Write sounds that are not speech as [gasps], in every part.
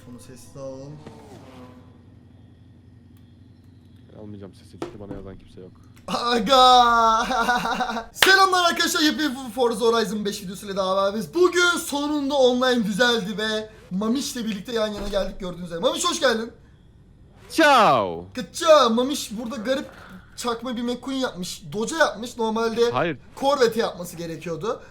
Telefonu sessiz al. Almayacağım sesi çünkü bana yazan kimse yok. Aga! [laughs] Selamlar arkadaşlar yepyeni Forza Horizon 5 videosuyla daha beraberiz. Bugün sonunda online güzeldi ve Mamiş'le birlikte yan yana geldik gördüğünüz üzere. Mamiş hoş geldin. Ciao. Kıtça Mamiş burada garip çakma bir McQueen yapmış. Doja yapmış. Normalde Hayır. Corvette yapması gerekiyordu.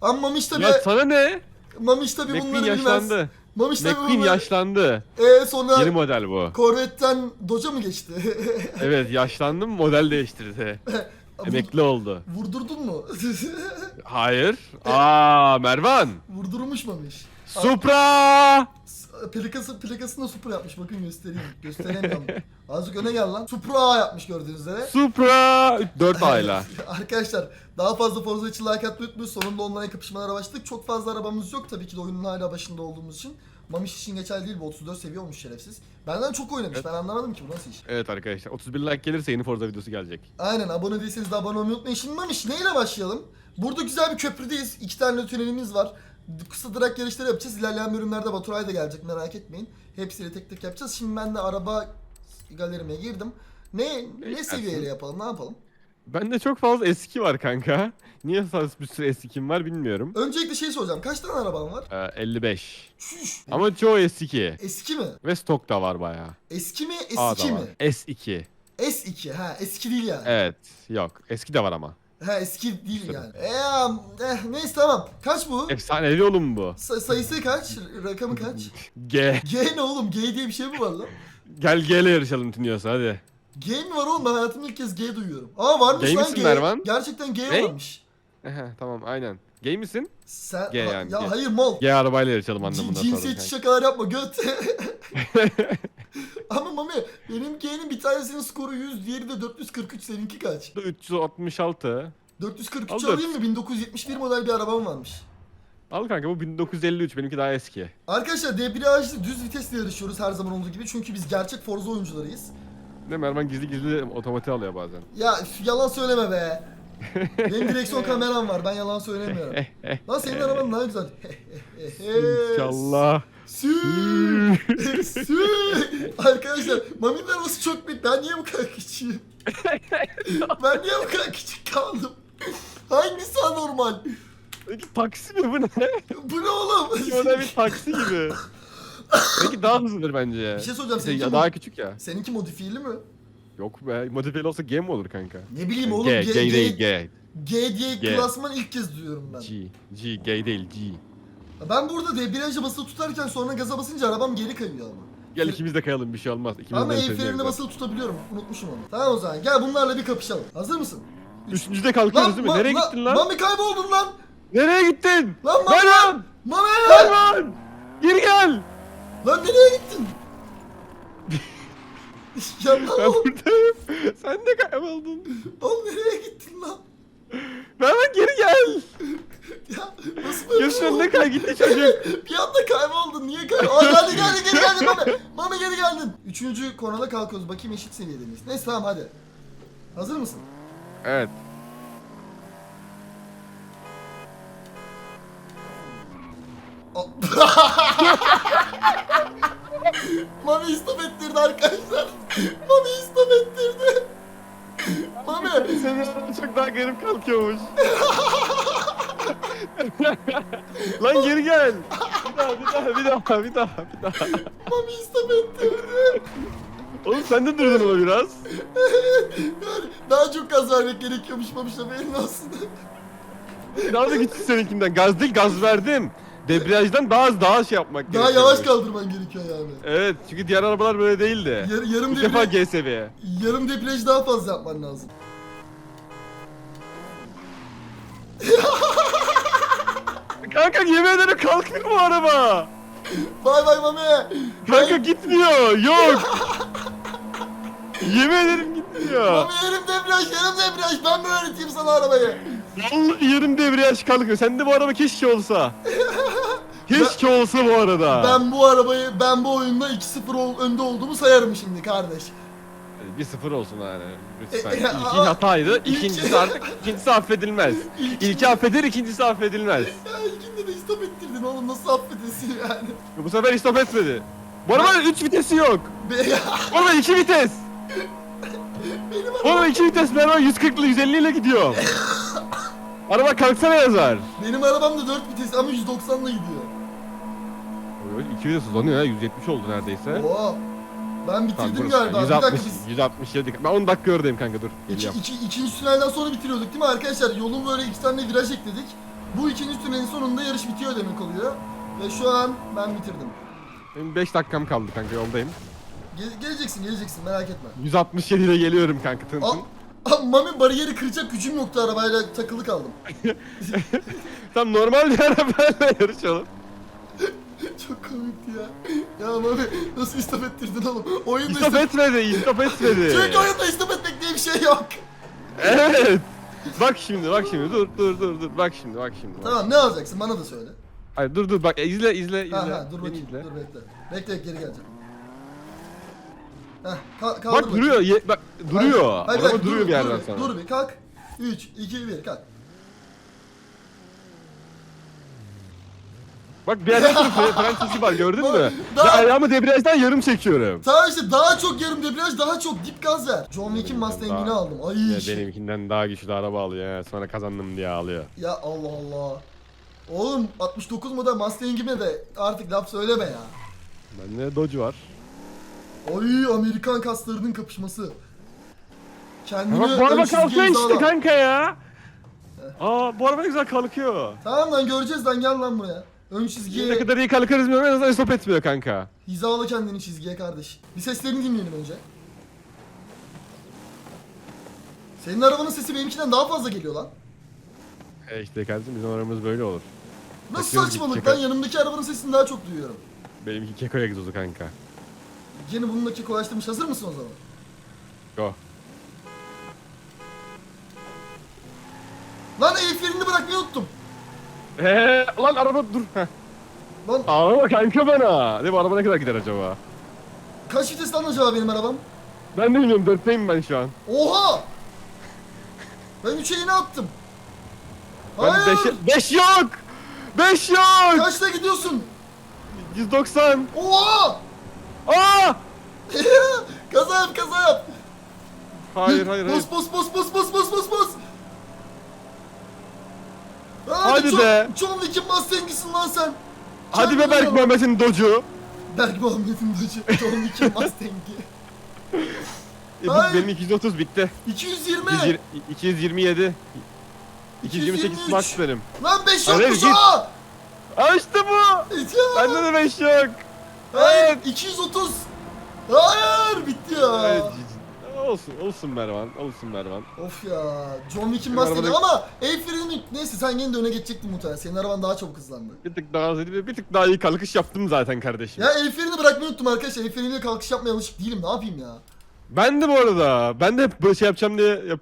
Ama Mamiş tabi Ya sana ne? Mamiş tabi bunları bilmez. yaşlandı. Mamiş tabi McQueen bunları... yaşlandı. Ee, sonra Yeni model bu. Corvette'den Doja mı geçti? [laughs] Evet yaşlandım model değiştirdi. [laughs] Emekli oldu. Vurdurdun mu? [laughs] Hayır. Aa Mervan. Vurdurmuş Mamiş. Supra. Plakası, plakasını Supra yapmış bakın göstereyim. Gösteremiyorum. Azıcık öne gel lan. Supra yapmış gördüğünüz üzere. Supra. 4 ayla. Arkadaşlar daha fazla Forza için like atmayı unutmayın. Sonunda online kapışmalara başladık. Çok fazla arabamız yok tabii ki de oyunun hala başında olduğumuz için. Mamiş için geçerli değil bu 34 seviye olmuş şerefsiz. Benden çok oynamış ben anlamadım ki bu nasıl iş. Evet arkadaşlar 31 like gelirse yeni Forza videosu gelecek. Aynen abone değilseniz de abone olmayı unutmayın. Şimdi Mamiş neyle başlayalım? Burada güzel bir köprüdeyiz. İki tane tünelimiz var. Kısa drag yarışları yapacağız. İlerleyen bölümlerde Baturay da gelecek merak etmeyin. Hepsini tek tek yapacağız. Şimdi ben de araba galerime girdim. Ne ne seviyeyle yapalım ne yapalım? Bende çok fazla eski var kanka. Niye fazla bir sürü eskikim var bilmiyorum. Öncelikle şey soracağım. Kaç tane araban var? Ee, 55. Şuş. Ama çoğu eski. Eski mi? Ve stok da var bayağı. Eski mi? Eski mi? S2. S2 ha eski değil yani. Evet. Yok. Eski de var ama. Ha eski değil Tabii. yani. Eee eh, neyse tamam. Kaç bu? Efsanevi oğlum bu. Sa- sayısı kaç? Rakamı kaç? G. G ne oğlum? G diye bir şey mi var lan? Gel G ile yarışalım Tünyosa hadi. G mi var oğlum? Ben hayatımda ilk kez G duyuyorum. Aa varmış Gay lan misin G. Mervan? Gerçekten G Ne? varmış. Ehe, tamam aynen. Gay misin? Sen G ha- yani, ya G. hayır mal. G arabayla yarışalım anlamında cinsiyetçi sonra. şakalar yapma göt. [laughs] Ama Mami benim G'nin bir tanesinin skoru 100, diğeri de 443. Seninki kaç? 366. 443 Al alayım mı? 1971 model bir arabam varmış. Al kanka bu 1953 benimki daha eski. Arkadaşlar debriyajlı düz vitesle yarışıyoruz her zaman olduğu gibi. Çünkü biz gerçek Forza oyuncularıyız. Ne Mervan gizli gizli otomatiğe alıyor bazen. Ya üf, yalan söyleme be. [laughs] Benim direksiyon kameram var. Ben yalan söylemiyorum. Lan senin araban daha güzel. İnşallah. Sü. Sü. Arkadaşlar Mami'nin arabası çok büyük. Ben niye bu kadar küçüğüm? ben niye bu kadar küçük kaldım? Hangisi anormal? Peki taksi mi bu ne? Bu ne oğlum? Şöyle bir taksi gibi. Peki daha hızlıdır bence. Bir şey soracağım, İşte seninki ya daha küçük ya. Seninki modifiyeli mi? Yok be. Modifiyeli olsa G mi olur kanka? Ne bileyim oğlum. G, G, G G, değil G. G diye G. klasman ilk kez duyuyorum ben. G. G, G değil G. Ben burada debriyaja basılı tutarken sonra gaza basınca arabam geri kayıyor ama. Gel ikimiz de kayalım bir şey olmaz. İkimiz Ama de el frenine basılı tutabiliyorum. Unutmuşum onu. Tamam o zaman. Gel bunlarla bir kapışalım. Hazır mısın? Üçüncüde kalkıyoruz değil mi? Ma- Nereye gittin lan? Mami kayboldun lan. Nereye gittin? Lan Mami. Mervan! Mami. Mervan! Geri gel! Lan nereye gittin? [laughs] ya lan Ben oğlum, buradayım. Sen de kayboldun. oğlum nereye gittin lan? Mervan geri gel. Ya nasıl böyle önüne oldu? kay gitti çocuk. [laughs] bir anda kayboldun. Niye kayboldun? Aa geldi geldi geri geldi Mami. Mami geri geldin. Üçüncü konuda kalkıyoruz. Bakayım eşit seviyede miyiz? Neyse tamam hadi. Hazır mısın? Evet. [laughs] Mami istop ettirdi arkadaşlar. Mami istop ettirdi. Mami. Senin çok daha garip kalkıyormuş. [laughs] Lan geri gel. Bir daha, bir daha, bir daha, bir daha, bir daha. Mami istop ettirdi. Oğlum sen de durdun ama biraz. Yani daha çok gaz vermek gerekiyormuş Mami haberin olsun. Daha da güçsüz seninkinden. Gaz değil, gaz verdim. Debriyajdan daha az daha şey yapmak Daha gerekiyor. yavaş kaldırman gerekiyor yani. Evet, çünkü diğer arabalar böyle değildi. Yar, yarım Bu defa debriyaj, yarım debriyaj daha fazla yapman lazım. [laughs] Kanka yemin ederim kalkmıyor bu araba. Bay bay Mami. Kanka gitmiyor. Yok. [laughs] yemin ederim gitmiyor. Mami yarım debriyaj, yarım debriyaj. Ben mi öğreteyim sana arabayı? Vallahi debriyaj kalkıyor. Sen de bu araba keşke olsa. [laughs] Keşke olsa bu arada. Ben bu arabayı, ben bu oyunda 2-0 ol- önde olduğumu sayarım şimdi kardeş. Bir sıfır olsun yani. Lütfen. E, e, İlki aa, hataydı. ilk- ikincisi artık ikincisi affedilmez. İlk- [laughs] İlki affedilir, ikincisi affedilmez. Ya ilkinde de istop ettirdin oğlum nasıl affedesin yani. Bu sefer istop etmedi. Bu arabanın 3 vitesi yok. Be Bu araba 2 vites. benim Bu araba 2 vites. Ben araba 140 ile 150 ile gidiyor. araba kalksana yazar. Benim arabam da 4 vites ama 190'la gidiyor. 2 vites hızlanıyor ya. 170 oldu neredeyse. Oo. Ben Tamam, bitirdim burası. galiba. Bir 160, dakika biz 167. Ben 10 dakika oradayım kanka dur. iki, Geliyorum. iki, ikinci tünelden sonra bitiriyorduk değil mi arkadaşlar? Yolun böyle iki tane viraj ekledik. Bu ikinci tünelin sonunda yarış bitiyor demek oluyor. Ve şu an ben bitirdim. Benim 5 dakikam kaldı kanka yoldayım. Ge- geleceksin geleceksin merak etme. 167 ile geliyorum kanka tın Aa, tın. aa, Mami bariyeri kıracak gücüm yoktu arabayla takılı kaldım. [laughs] Tam normal bir arabayla yarışalım. Çok komikti ya. Ya Mami nasıl istop ettirdin oğlum? Oyunda İstop etmedi, istop etmedi. [laughs] Çünkü oyunda istop etmek diye bir şey yok. Evet. Bak şimdi, bak şimdi. Dur, dur, dur, dur. Bak şimdi, bak şimdi. Bak. Tamam ne alacaksın bana da söyle. Hayır, dur, dur. Bak, e, izle, izle, izle. Ha ha dur Beni bakayım izle. dur bekle. Bekle geri geleceğim. Heh ka kaldır Bak bakayım. duruyor, ye, bak duruyor. Hayır, hayır, Araba hayır, duruyor dur, bir yerden dur, sonra. Dur bir kalk. 3, 2, 1 kalk. Bak bir yerden sonra fren sesi var gördün mü? daha- Ve ayağımı debriyajdan yarım çekiyorum. Tamam işte daha çok yarım debriyaj daha çok dip gaz ver. John Wick'in Mustang'ini Daha- aldım. Ay Ya benimkinden daha güçlü araba alıyor ya. Sonra kazandım diye ağlıyor. Ya Allah Allah. Oğlum 69 model Mustang'ime de artık laf söyleme ya. Bende Dodge var. Ay Amerikan kaslarının kapışması. Kendini Bak bu araba çizgiye kalkıyor işte hizala. kanka ya. Aa bu araba ne güzel kalkıyor. Tamam lan göreceğiz lan gel lan buraya. Ön Ne çizgiye kadar iyi kalkarız bilmiyorum en azından stop etmiyor kanka. hizala kendini çizgiye kardeş. Bir seslerini dinleyelim önce. Senin arabanın sesi benimkinden daha fazla geliyor lan. E işte kardeşim bizim arabamız böyle olur. Nasıl Bakıyoruz saçmalık lan yanımdaki arabanın sesini daha çok duyuyorum. Benimki keko egzozu kanka. Yeni bununla kolaylaştırmış hazır mısın o zaman? Go. Lan el frenini bırakmayı unuttum. Eee lan araba dur. Heh. Lan Araba kanka bana. Ne bu araba ne kadar gider acaba? kaç vites lan acaba benim arabam? Ben de bilmiyorum dörtteyim ben şu an. Oha! Ben 3'e yeni attım. Ben Hayır! 5 5 yok. 5 yok. Kaçta gidiyorsun? 190. Oha! Aa! kaza yap kaza yap. Hayır hayır hayır. Bas bas bas bas bas bas bas bas. Hadi John, be. John Wick'in Mustang'isin lan sen. Hadi be Berk. Mehmet'in Doge'u. Berk Muhammed'in dışı. John Wick'in Mustang'i. E, bu Hayır. benim 230 bitti. 220. 220 227. 228 223. max benim. Lan 5 Hayır, yokmuş git. ha. İşte bu. Ya. Bende de 5 yok. Hayır Evet. 230. Hayır bitti ya. Evet. Olsun, olsun Mervan, olsun Mervan. Of ya. John Wick'in arabada- ama el freni neyse sen yine de öne geçecektin muhtemelen. Senin araban daha çabuk hızlandı. Bir tık daha hızlı, bir tık daha iyi kalkış yaptım zaten kardeşim. Ya el frenini bırakmayı unuttum arkadaşlar. El freniyle kalkış yapmaya alışık değilim. Ne yapayım ya? Ben de bu arada, ben de hep böyle şey yapacağım diye yap-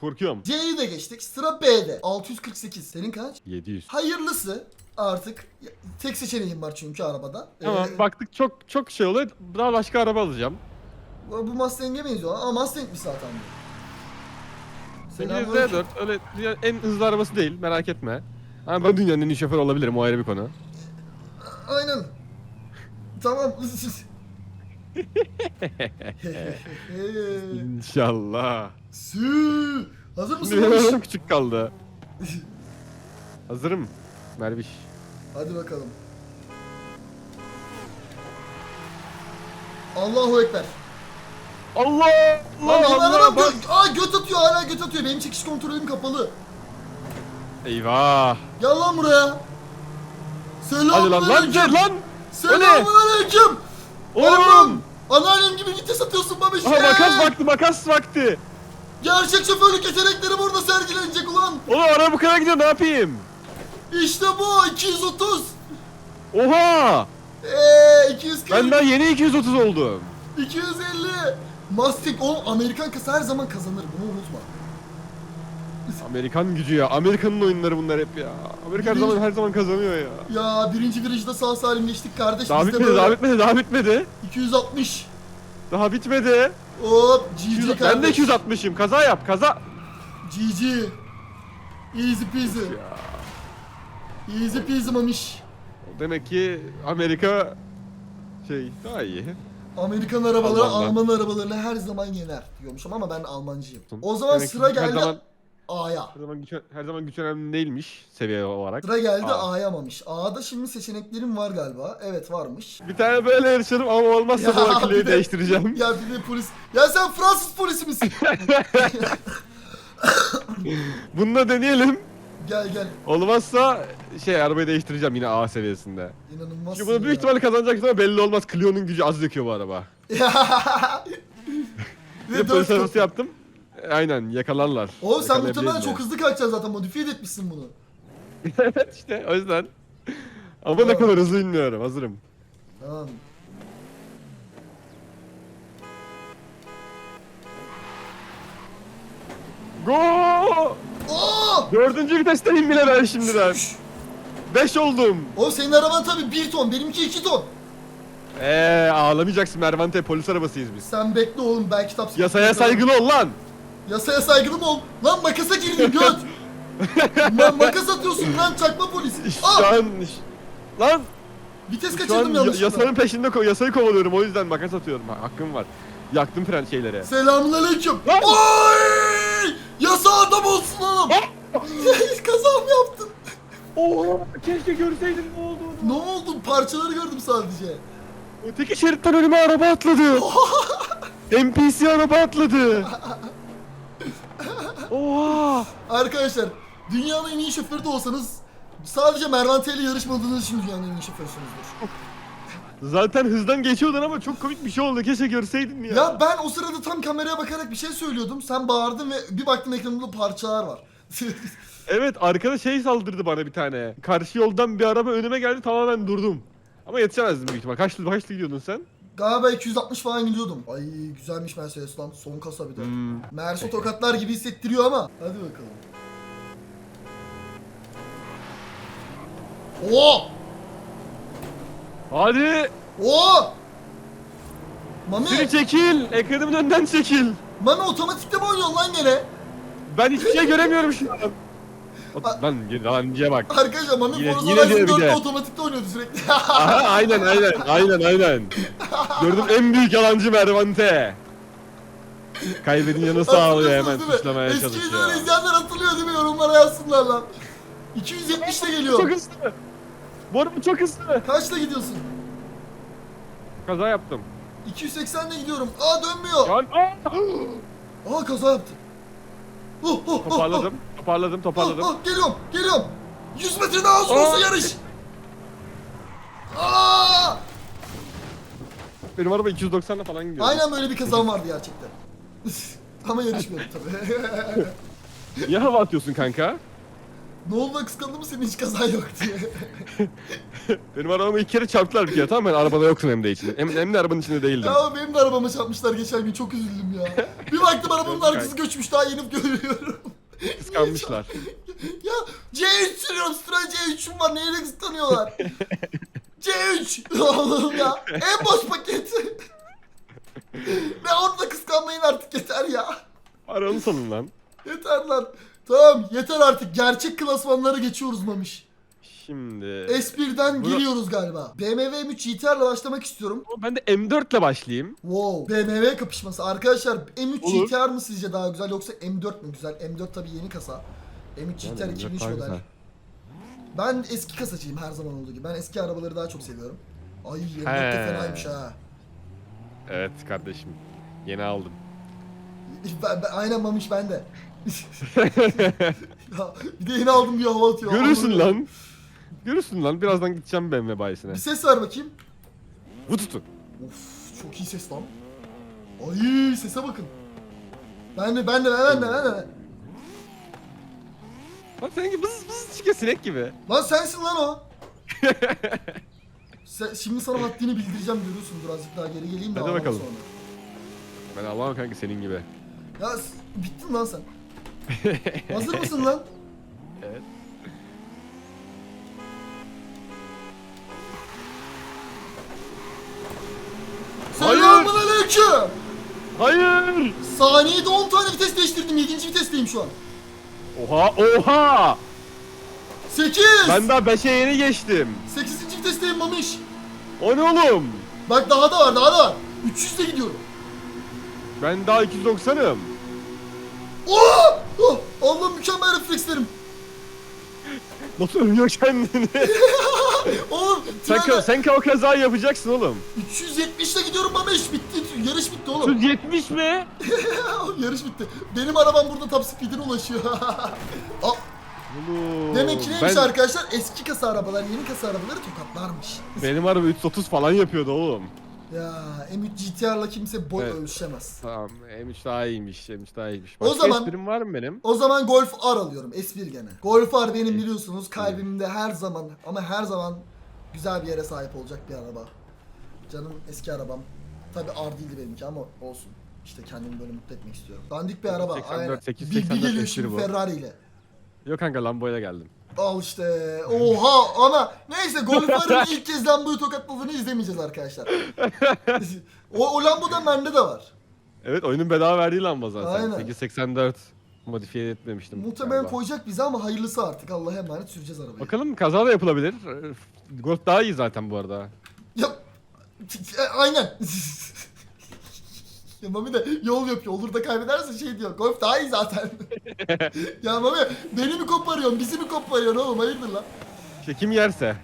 korkuyorum. C'yi de geçtik. Sıra B'de. 648. Senin kaç? 700. Hayırlısı artık. Tek seçeneğim var çünkü arabada. Tamam, Ee, baktık çok çok şey oluyor. Daha başka araba alacağım. Bu Mustang'e benziyor ama Mustang'miş zaten bu. Selamünaleyküm. Z4 öyle dünyanın en hızlı arabası değil, merak etme. Ama ben dünyanın en iyi şoförü olabilirim, o ayrı bir konu. Aynen. Tamam. [laughs] İnşallah. Sü. Hazır mısın? arabam küçük kaldı. Hazırım. Merviş. Hadi bakalım. Allahu Ekber. Allah! Lan Allah! benim Allah! arabam bak! gö- Aa göt atıyor hala göt atıyor. Benim çekiş kontrolüm kapalı. Eyvah! Gel lan buraya. Hadi lan lan Selamünaleyküm. lan! Selamünaleyküm. Oğlum! Anneannem gibi vites atıyorsun babiş. Aha makas vakti makas vakti! Gerçek şoförlük yetenekleri burada sergilenecek ulan. Oğlum araba bu kadar gidiyor ne yapayım? İşte bu 230. Oha! Eee 240. Ben daha yeni 230 oldum. 250. Mustang o Amerikan kasa her zaman kazanır bunu unutma. Amerikan gücü ya. Amerikan'ın oyunları bunlar hep ya. Amerika her Birinci- zaman her zaman kazanıyor ya. Ya birinci virajda sağ salim geçtik kardeş. Daha Biz de bitmedi, böyle daha bitmedi, daha bitmedi. 260. Daha bitmedi. Hop GG 200 ben de kardeş. 260'ım. Kaza yap kaza. GG. Easy peasy. Easy peasy mamiş. Demek ki Amerika şey daha iyi. Amerikan arabaları Almanlar. Alman arabalarını her zaman yener diyormuşum ama ben Almancıyım. O zaman Demek sıra her geldi zaman A'ya. her zaman güç her zaman güç önemli değilmiş seviye olarak. Sıra geldi Aa. A'ya mamış. A'da şimdi seçeneklerim var galiba. Evet varmış. Bir tane böyle yarışalım ama olmazsa bu bir akılıyı de- değiştireceğim. Ya bir de polis. Ya sen Fransız polisi misin? [laughs] Bununla deneyelim. Gel gel. Olmazsa şey arabayı değiştireceğim yine A seviyesinde. İnanılmaz. Çünkü bunu büyük ihtimalle kazanacaksın ama belli olmaz. Clio'nun gücü az döküyor bu araba. [laughs] Bir de Ve polis dört arabası yaptım. E, Aynen yakalarlar. Oğlum sen muhtemelen Yakalayabiliriz çok hızlı kalkacaksın zaten modifiye de etmişsin bunu. [laughs] evet işte o yüzden. Ama ne Tamam. kadar hızlı bilmiyorum. Hazırım. Tamam. Go! Oo! Dördüncü vitesteyim bile ben şimdiden. Beş oldum. Oğlum senin araban tabii 1 ton, benimki 2 ton. Eee ağlamayacaksın Mervante polis arabasıyız biz. Sen bekle oğlum ben kitap Yasaya saygılı ol lan. Yasaya saygılı mı ol? Lan makasa girdin göt. [laughs] lan makas atıyorsun lan çakma polis. Şu Aa! an... Lan Vites şu an kaçırdım ya- yanlışlıkla. yasanın peşinde ko- yasayı kovalıyorum o yüzden makas atıyorum. Ha, hakkım var. Yaktım fren şeyleri. Selamun aleyküm. Lan! Oy! Adam olsun [laughs] oğlum. Kaza mı yaptın? Oo, keşke görseydin ne olduğunu. Ne oldu? Parçaları gördüm sadece. Öteki şeritten önüme araba atladı. [laughs] NPC araba atladı. Oha. Arkadaşlar dünyanın en iyi şoförü de olsanız sadece Mervante ile yarışmadığınız için dünyanın en iyi şoförsünüzdür. Zaten hızdan geçiyordun ama çok komik bir şey oldu. Keşke görseydin ya. Ya ben o sırada tam kameraya bakarak bir şey söylüyordum. Sen bağırdın ve bir baktım ekranımda parçalar var. [laughs] Evet arkada şey saldırdı bana bir tane. Karşı yoldan bir araba önüme geldi tamamen durdum. Ama yetişemezdim büyük ihtimal. Kaçlı, kaçlı gidiyordun sen? Galiba 260 falan gidiyordum. Ay güzelmiş Mercedes lan. Son kasa bir de. Hmm. Merso tokatlar gibi hissettiriyor ama. Hadi bakalım. Oo! Hadi! Oo! Mami, Seni çekil! Ekranımın önünden çekil! Mami otomatikte mi oynuyorsun lan gene? Ben hiçbir şey göremiyorum şu an. [laughs] Lan yalancıya bak. Arkadaşlar Mami Yine- Forza yine Horizon diyor bir 4'te de. otomatikte oynuyordu sürekli. [laughs] Aha aynen aynen aynen aynen. Gördüm en büyük yalancı Mervante. Kaybedin yanı sağlıyor hemen Hatırlıyorsunuz değil mi? Eski çalışıyor. videoları izleyenler hatırlıyor değil mi? Yorumlara yazsınlar lan. 270 de geliyor. Çok hızlı. Bu araba çok hızlı. Kaçla gidiyorsun? Kaza yaptım. 280 ile gidiyorum. Aa dönmüyor. Şu an Aa! [gasps] Aa kaza yaptı. Oh, oh, oh, toparladım. Toparladım Oh, toparladım. oh, geliyorum, geliyorum. 100 metre daha sonrası Aa! yarış. Aa! Benim araba 290'la falan gidiyor. Aynen böyle bir kazam vardı gerçekten. [laughs] Ama yarışmıyordum tabii. [laughs] Niye hava atıyorsun kanka? Ne oldu lan kıskandın mı senin hiç kazan yok diye. [laughs] Benim arabamı iki kere çarptılar bir kere tamam ben arabada yoktum hem de içinde. Hem, hem de arabanın içinde değildim. ya benim de arabama çarpmışlar geçen gün çok üzüldüm ya. Bir baktım arabamın arkası göçmüş daha yeni görüyorum. Kıskanmışlar. [laughs] ya C3 sürüyorum sıra C3'üm var neyle kıskanıyorlar? [laughs] C3 Allah'ım ya en boş paket. Ve onu da kıskanmayın artık yeter ya. Aranı salın lan. Yeter lan. Tamam yeter artık gerçek klasmanlara geçiyoruz Mamiş. Şimdi... S1'den Bunu- giriyoruz galiba. BMW M3 GTR'la başlamak istiyorum. Ben de M4 ile başlayayım. Wow. BMW kapışması. Arkadaşlar M3 Olur. GTR mı sizce daha güzel yoksa M4 mü güzel? M4 tabii yeni kasa. M3 GTR Yani 2003 daha model. Ben eski kasacıyım her zaman olduğu gibi. Ben eski arabaları daha çok seviyorum. Ay M4 de He. fenaymış ha. Evet kardeşim. Yeni aldım. [laughs] Ben, ben, aynen mamış ben de. Ya, bir de yeni aldım bir hava atıyor. Görürsün lan. Görürsün lan. Birazdan gideceğim BMW bayisine. Bir ses ver bakayım. Bu tutun. Of çok iyi ses lan. Ay sese bakın. Ben de ben de ben de ben de. Bak seninki bız bız çıkıyor sinek gibi. Lan sensin lan o. [laughs] Sen, şimdi sana haddini bildireceğim görüyorsun birazcık daha geri geleyim de Hadi ağlama bakalım. sonra. Ben Allah'ım kanka senin gibi. Ya s- bittin lan sen. [laughs] Hazır mısın lan? Evet. Hayır. Selamun aleyküm. Hayır. Saniyede 10 tane vites değiştirdim. 7. vitesteyim şu an. Oha oha. 8. Ben daha 5'e yeni geçtim. 8. vitesteyim Mamiş. O ne oğlum? Bak daha da var daha da var. 300 de gidiyorum. Ben daha 290'ım. Oh! oh! Allah'ım mükemmel reflekslerim. Nasıl övüyor kendini? [laughs] Oğlum sen, trende ka- sen o kazayı yapacaksın oğlum. 370 ile gidiyorum Mamiş. Bitti. Yarış bitti oğlum. 170 mi? [laughs] Yarış bitti. Benim arabam burada top speed'ine ulaşıyor. [laughs] Aa, Oğlum, Demek ki neymiş ben- arkadaşlar? Eski kasa arabalar yeni kasa arabaları tokatlarmış. Benim araba 330 falan yapıyordu oğlum. Ya M3 GTR'la kimse boy Evet. ölçemez. Tamam M3 daha iyiymiş M3 daha iyiymiş. O Başka zaman- esprim var mı benim? O zaman Golf R alıyorum. S1 gene. Golf R benim biliyorsunuz kalbimde her zaman ama her zaman güzel bir yere sahip olacak bir araba. Canım eski arabam. Tabi R değildi benimki ama olsun. İşte kendimi böyle mutlu etmek istiyorum. Dandik bir araba. 84, aynen. 884 bir, bir geliyor S1 şimdi bu. Ferrari ile. Yok kanka Lambo'yla geldim. Al işte. Oha ama neyse Golf [laughs] R'ın ilk kez Lambo'yu tokatladığını izlemeyeceğiz arkadaşlar. [laughs] o, o Lambo'dan bende de var. Evet oyunun bedava verdiği Lamba zaten. Aynen. 884 modifiye etmemiştim. Muhtemelen galiba. koyacak bize ama hayırlısı artık. Allah'a emanet süreceğiz arabayı. Bakalım kaza da yapılabilir. Golf daha iyi zaten bu arada. Ya aynen. [laughs] ya Mami de yol yapıyor. Olur da kaybederse şey diyor. Golf daha iyi zaten. [laughs] ya Mami beni mi koparıyorsun? Bizi mi koparıyorsun oğlum? Hayırdır lan? İşte kim yerse.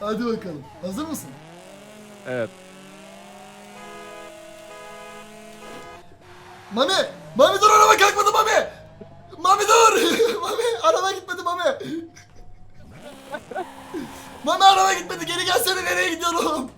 Hadi bakalım. Hazır mısın? Evet. Mami! Mami dur araba kalkmadı Mami! Mami dur! [laughs] Mami araba gitmedi Mami! [laughs] Mami araba gitmedi geri gelsene nereye gidiyorsun oğlum?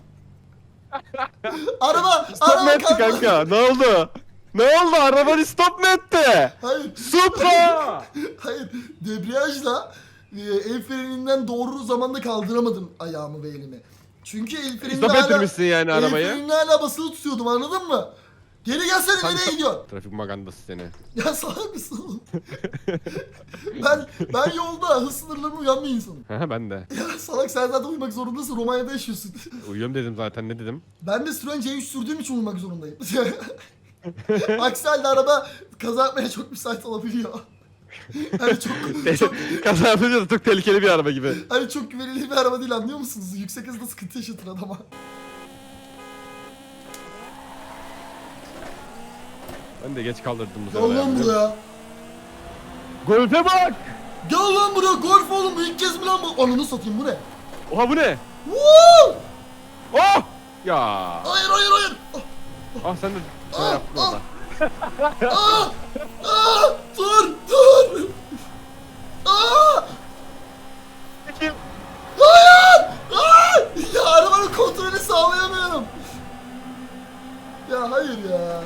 [laughs] araba araba etti kalkmadı. kanka? Ne oldu? Ne oldu? Arabanı stop mu etti? Hayır Supra! [laughs] hayır debriyajla e, el freninden doğru zamanda kaldıramadım ayağımı ve elimi. Çünkü el frenini Stop hala, ettirmişsin yani el arabayı. frenini hala basılı tutuyordum anladın mı? Geri gelsene Sen- nereye gidiyorsun? Trafik magandası seni. Ya salak mısın oğlum? ben ben yolda hız sınırlarına uyan bir insanım. Ha ben de. Ya salak sen zaten uyumak zorundasın. Romanya'da yaşıyorsun. Uyuyorum dedim zaten ne dedim? ben de Citroen C3 sürdüğüm için uyumak zorundayım. [laughs] Aksi halde araba kaza yapmaya çok müsait olabiliyor. hani çok, [laughs] çok, Kaza yapınca da çok tehlikeli bir araba gibi. hani çok güvenilir bir araba değil anlıyor musunuz? Yüksek hızda sıkıntı yaşatır adama. Ben de geç kaldırdım bu Gel lan ya. buraya. Golfe bak! Gel lan buraya. Golf oğlum bu ilk kez mi lan bu? Ananı satayım bu ne? Oha bu ne? Woo! Oh! Ya! Hayır hayır hayır. Ah sen de sen Ah, yaptın ah. orada. Aa! Aa! Dur! Dur! Aa! Kim? Hayır! Aa! Ya arabanın kontrolünü sağlayamıyorum. Ya hayır ya.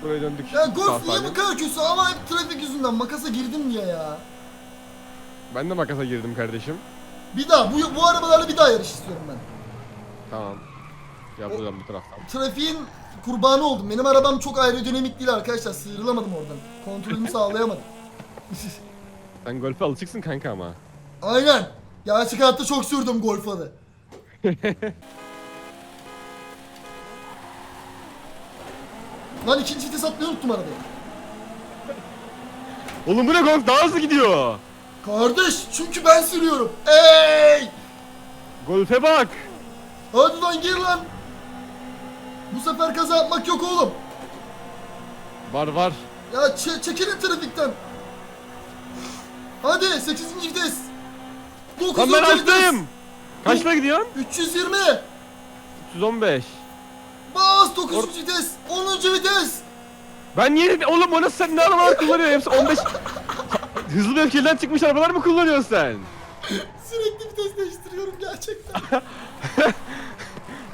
Tamam buraya döndük. Ya golf niye bu kadar kötü ama hep trafik yüzünden makasa girdim diye ya. Ben de makasa girdim kardeşim. Bir daha bu, bu arabalarla bir daha yarış istiyorum ben. Tamam. Ya buradan bu taraftan. Trafiğin kurbanı oldum. Benim arabam çok aerodinamik değil arkadaşlar. Sıyrılamadım oradan. Kontrolümü sağlayamadım. [laughs] Sen golfe alışıksın kanka ama. Aynen. Gerçek hayatta çok sürdüm golf adı. [laughs] Lan ikinci vites atmayı unuttum arabayı. Oğlum bu ne golf daha hızlı gidiyor. Kardeş çünkü ben sürüyorum. Ey! Golfe bak. Hadi lan gir lan. Bu sefer kaza yapmak yok oğlum. Var var. Ya çe- çekilin trafikten. Hadi 8. vites. 9. Lan ben vites. açtım. Kaçla gidiyorsun? 320. 315. Bas 9. Or- vites. 10. vites. Ben niye oğlum o nasıl sen ne arabalar kullanıyorsun? Hepsi 15. Hızlı öfkeden çıkmış arabalar mı kullanıyorsun sen? Sürekli vites değiştiriyorum gerçekten. [laughs]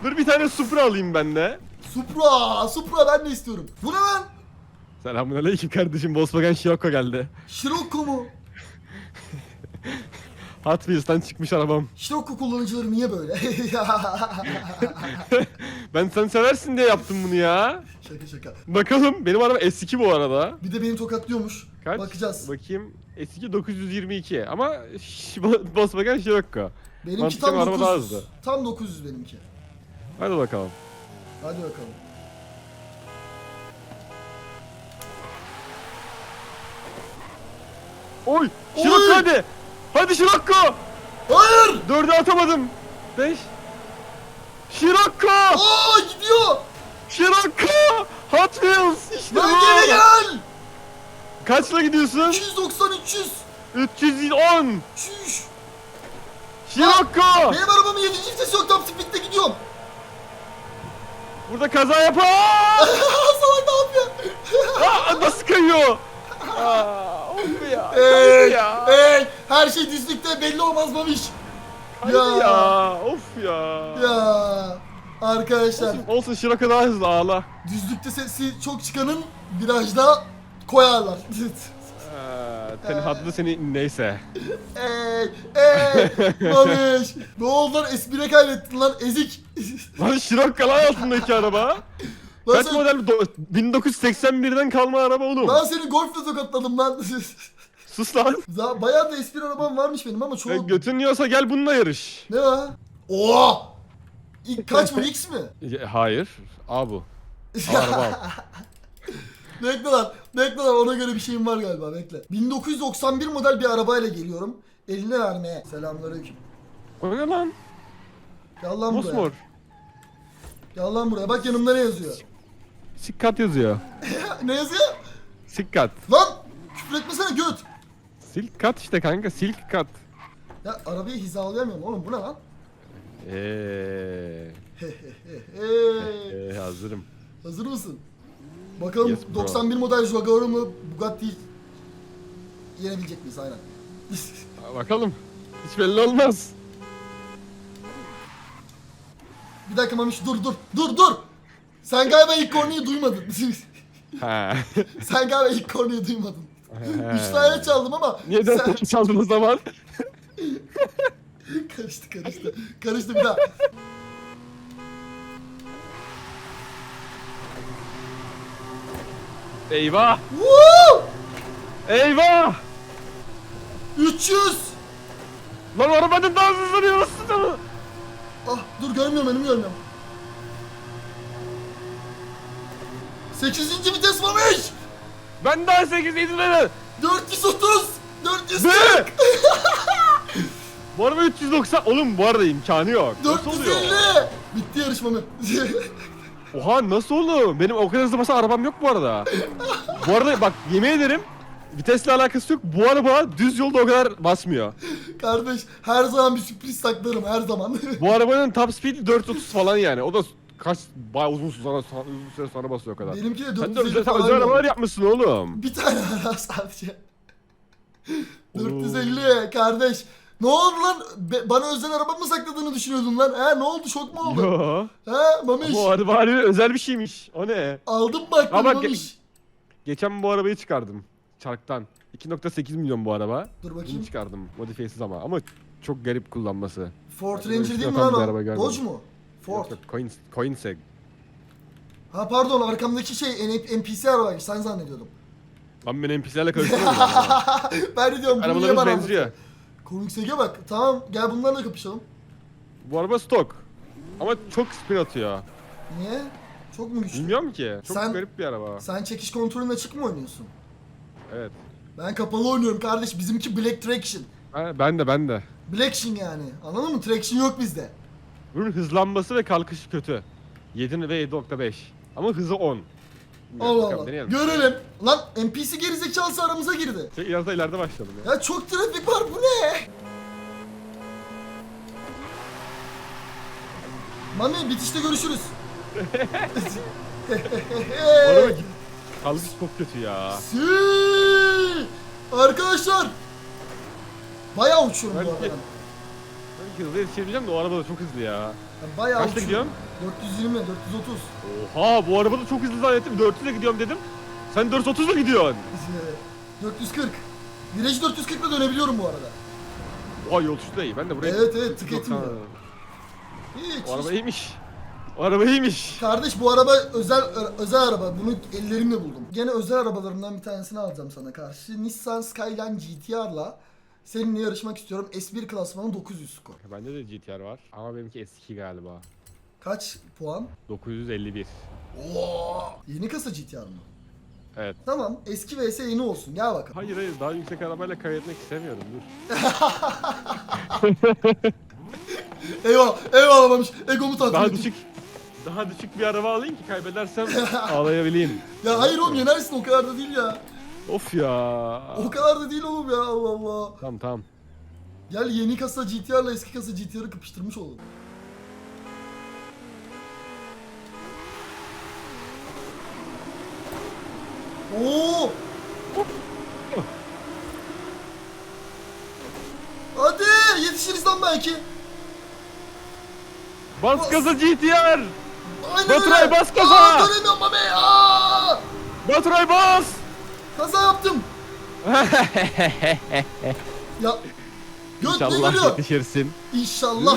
Dur bir tane Supra alayım ben de. Supra, Supra ben de istiyorum. Bu ne lan? Selamünaleyküm kardeşim. Volkswagen Scirocco geldi. Scirocco mu? [laughs] Hot Wheels'tan çıkmış arabam. Scirocco kullanıcıları niye böyle? [laughs] Ben sen seversin diye yaptım bunu ya. Şaka şaka. Bakalım benim araba S2 bu arada. Bir de beni tokatlıyormuş. Kaç? Bakacağız. Bakayım. S2 922 ama [laughs] Volkswagen şey Scirocco. Benimki Mantıklı tam 900. Daha hızlı. Tam 900 benimki. Hadi bakalım. Hadi bakalım. Oy! Şirokko hadi! Hadi Şirokko! Hayır! Dördü atamadım. Beş. Şirokko! Aa gidiyor! Şirokko! Hot Wheels! İşte Lan bu! geri gel! Kaçla gidiyorsun? 290 300. 310! Şuş. Şirokko! Benim arabamın 7. vitesi yok top speed'de gidiyorum. Burada kaza yapar! [laughs] Salak ne yapıyor? Aa, nasıl kayıyor? [laughs] Aa, of ya. Ey, Kaydı ya. ey, her şey düzlükte belli olmaz babiş. Ya. ya. Of ya. Ya arkadaşlar Olsun, olsun Şirokko daha hızlı ağla. düzlükte sesi çok çıkanın virajda koyarlar. [laughs] Ee, senin haddi seni neyse. [laughs] ey ey babiş. Ne oldu lan espri kaybettin lan ezik. [laughs] Lan Şirokko lan altındaki araba. Lan, Kaç sen- model? Do- 1981'den kalma araba oğlum. lan seni golfle tokatladım lan. Sus lan. [laughs] Za- Bayağı da espri arabam varmış benim ama çoğu... götün yiyorsa gel bununla yarış. Ne var? Oha! İlk kaç mı? X mi? [laughs] Hayır. A bu. [laughs] Araba al. bekle lan. Bekle lan ona göre bir şeyim var galiba bekle. 1991 model bir arabayla geliyorum. Eline vermeye. Selamünaleyküm. O ne lan? Gel lan buraya. Mosmor. Gel lan buraya. Bak yanımda ne yazıyor? Sikkat yazıyor. ne yazıyor? Sikkat. Lan! Küfür etmesene göt. Silk kat işte kanka silk kat. Ya arabayı hizalayamıyorum oğlum bu ne lan? Eee. Hey, Ee, hazırım. hazır mısın? Bakalım Yes, bro. 91 model Jaguar'ı mı Bugatti yenebilecek miyiz aynen. Ha, Bakalım. Hiç belli olmaz. Bir dakika Mamiş dur dur dur dur. Sen galiba ilk korneyi duymadın. Ha. [laughs] Sen galiba ilk korneyi duymadın. Tane çaldım ama Niye sen... dört çaldın o zaman? karıştı karıştı. Karıştı bir daha. Eyvah! Woo! Eyvah! 300. Lan arabanın daha hızlanıyor mı? Ah dur görmüyorum önümü görmüyorum. 8. vites Mamiş. Ben daha 8 7 beni. 430. 440. Ne? [laughs] bu araba 390. Oğlum bu arada imkanı yok. Nasıl 450. oluyor? Bitti yarışmamı. [laughs] Oha nasıl oğlum? Benim o kadar hızlı basan arabam yok bu arada. bu arada bak yemin ederim vitesle alakası yok. Bu araba düz yolda o kadar basmıyor. Kardeş her zaman bir sürpriz saklarım her zaman. Bu arabanın top speed'i 430 falan yani. O da kaç bayağı uzun süre sonra uzun süre sonra basıyor o kadar. Benimki de Sen de 450 özel, falan. özel arabalar yapmışsın oğlum. Bir tane [laughs] ara sadece. 450 kardeş. Ne oldu lan? Be- bana özel araba mı sakladığını düşünüyordun lan? He ne oldu? Şok mu oldu? Yo. He Mamiş. Bu araba harbi özel bir şeymiş. O ne? Aldım bak Ha bak, Mamiş. Geçen bu arabayı çıkardım. Çarktan. 2.8 milyon bu araba. Dur Bunu bakayım. çıkardım. Modifiyesiz ama. Ama çok garip kullanması. Ford Ranger değil mi yapan lan bir araba o? Dodge mu? Ford. Yok, yok, Coins, Coinseg. Ha pardon arkamdaki şey NPC arabaymış sen zannediyordum. Lan ben NPC'lerle karıştırıyorum. [laughs] ben de diyorum bunu niye Arabalarımız bana benziyor. anlatıyor? Komiksege bak. Tamam gel bunlarla kapışalım. Bu araba stok. Ama çok spin atıyor. Niye? Çok mu güçlü? Bilmiyorum ki. Çok Sen- garip bir araba. Sen çekiş kontrolünde açık mı oynuyorsun? Evet. Ben kapalı oynuyorum kardeş. Bizimki Black Traction. Ha, ben de ben de. Blacktion yani. Anladın mı? Traction yok bizde. Bunun hızlanması ve kalkışı kötü. 7 ve 7.5. Ama hızı 10. Bilmiyorum, Allah bakalım, Allah. deneyelim. Görelim. Lan NPC gerizekalısı aramıza girdi. Şey, Biraz da ileride başlayalım ya. Ya çok trafik var bu ne? Mami bitişte görüşürüz. [laughs] Araba git. Kalkış çok kötü ya. Si! Arkadaşlar. Bayağı uçuyorum bu Ben- arada. Hızlı yetişebileceğim de o araba da çok hızlı ya. Bayağı Kaçta uçuyorum. gidiyorsun? 420, 430. Oha bu araba da çok hızlı zannettim. 400'e gidiyorum dedim. Sen 430'la gidiyorsun. 440. Virajı 440'la dönebiliyorum bu arada. Oha yol tuttu da iyi. Ben de buraya... Evet evet tık etmiyor. Hiç, O araba hiç. iyiymiş. O araba iyiymiş. Kardeş bu araba özel özel araba. Bunu ellerimle buldum. Gene özel arabalarımdan bir tanesini alacağım sana karşı. Nissan Skyline GTR'la seninle yarışmak istiyorum. S1 klasmanı 900 skor. Bende de GTR var. Ama benimki S2 galiba. Kaç puan? 951. Oo! Yeni kasa GTR mı? Evet. Tamam. Eski vs yeni olsun. Gel bakalım. Hayır hayır daha yüksek arabayla kaydetmek istemiyorum dur. [laughs] Eyvallah. Eyvallah Mamiş. Egomu tatmin Daha düşük daha düşük bir araba alayım ki kaybedersem ağlayabileyim. [laughs] Ya hayır oğlum yenersin o kadar da değil ya. Of ya. O kadar da değil oğlum ya Allah Allah. Tamam tamam. Gel yeni kasa GTR'la eski kasa GTR'ı kapıştırmış olalım. Oo! Hadi yetişiriz lan belki. Bas gaza GTR! Aynen Baturay, öyle. bas gaza! Aa, dönemiyorum abi. Aa! Baturay bas! Kaza yaptım. [laughs] ya Göt ne İnşallah gülüyor? yetişirsin. İnşallah. [laughs]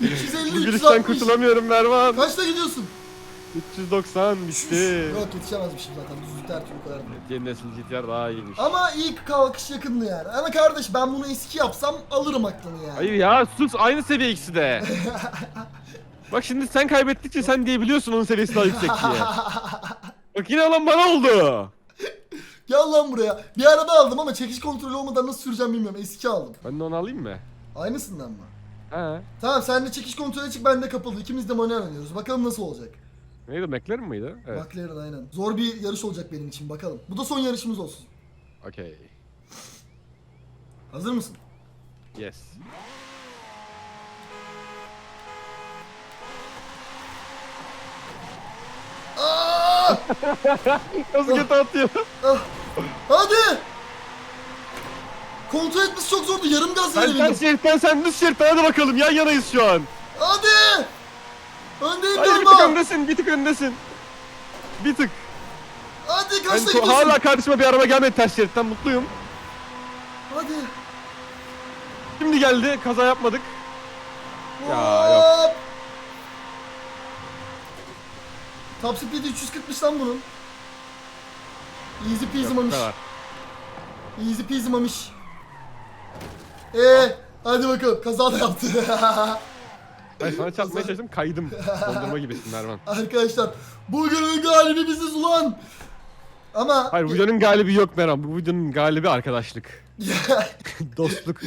350 Bu girişten 360. kurtulamıyorum Mervan. Kaçta gidiyorsun? 390 bitti. Yok yetişemezmişim zaten. Düzlükte her türlü koyardım. Yeni nesil GTR daha iyiymiş. Ama ilk kalkış yakındı yani. Ama kardeş ben bunu eski yapsam alırım aklını yani. Hayır ya sus aynı seviye ikisi de. [laughs] Bak şimdi sen kaybettikçe sen diyebiliyorsun onun seviyesi daha yüksek diye. Bak yine olan bana oldu. Gel lan buraya. Bir araba aldım ama çekiş kontrolü olmadan nasıl süreceğim bilmiyorum. Eski aldım. Ben de onu alayım mı? Aynısından mı? He. Tamam sen de çekiş kontrolü çık ben de kapalı. İkimiz de manuel oynuyoruz. Bakalım nasıl olacak. Neydi McLaren mıydı? Evet. McLaren aynen. Zor bir yarış olacak benim için bakalım. Bu da son yarışımız olsun. Okey. Hazır mısın? Yes. [laughs] Kötü atıyor? Ah! Hadi! Kontrol etmesi çok zordu. Yarım gaz Ben verebildim. ters şeritten sen düz şeritten hadi bakalım yan yanayız şu an. Hadi! Öndeyim Hayır bir tık öndesin bir tık öndesin. Bir tık. Hadi Ben kaçta ko- gidiyorsun? hala karşıma bir araba gelmedi ters şeritten mutluyum. Hadi. Şimdi geldi kaza yapmadık. Ya, yok. Hop! Top speed 340'mış lan bunun. Easy peasy mamiş. kadar. Easy peasy mamiş. Eee hadi bakalım kaza da yaptı. [laughs] Ben sana çarpmaya çalıştım kaydım. Dondurma gibisin Mervan. [laughs] Arkadaşlar bugünün galibi biziz ulan. Ama Hayır bu videonun galibi yok Mervan. Bu videonun galibi arkadaşlık. [laughs] Dostluk.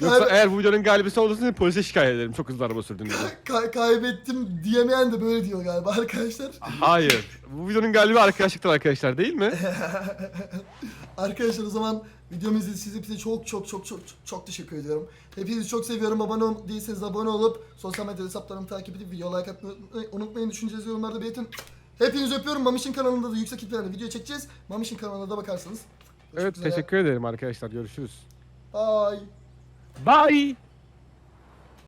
Yoksa eğer bu videonun galibi sen olursan seni polise şikayet ederim. Çok hızlı araba sürdün diye. [laughs] Kay- kaybettim diyemeyen de böyle diyor galiba arkadaşlar. Hayır. Bu videonun galibi arkadaşlıktır arkadaşlar değil mi? [laughs] Arkadaşlar o zaman videomu izlediğiniz için çok çok çok çok çok, teşekkür ediyorum. Hepinizi çok seviyorum. Abone ol- değilseniz abone olup sosyal medya hesaplarımı takip edip video like atmayı unutmayın. Düşüncenizi yorumlarda belirtin. Hepinizi öpüyorum. Mamiş'in kanalında da yüksek kitlerde video çekeceğiz. Mamiş'in kanalına da bakarsanız. Evet teşekkür ederim arkadaşlar. Görüşürüz. Bye. Bye.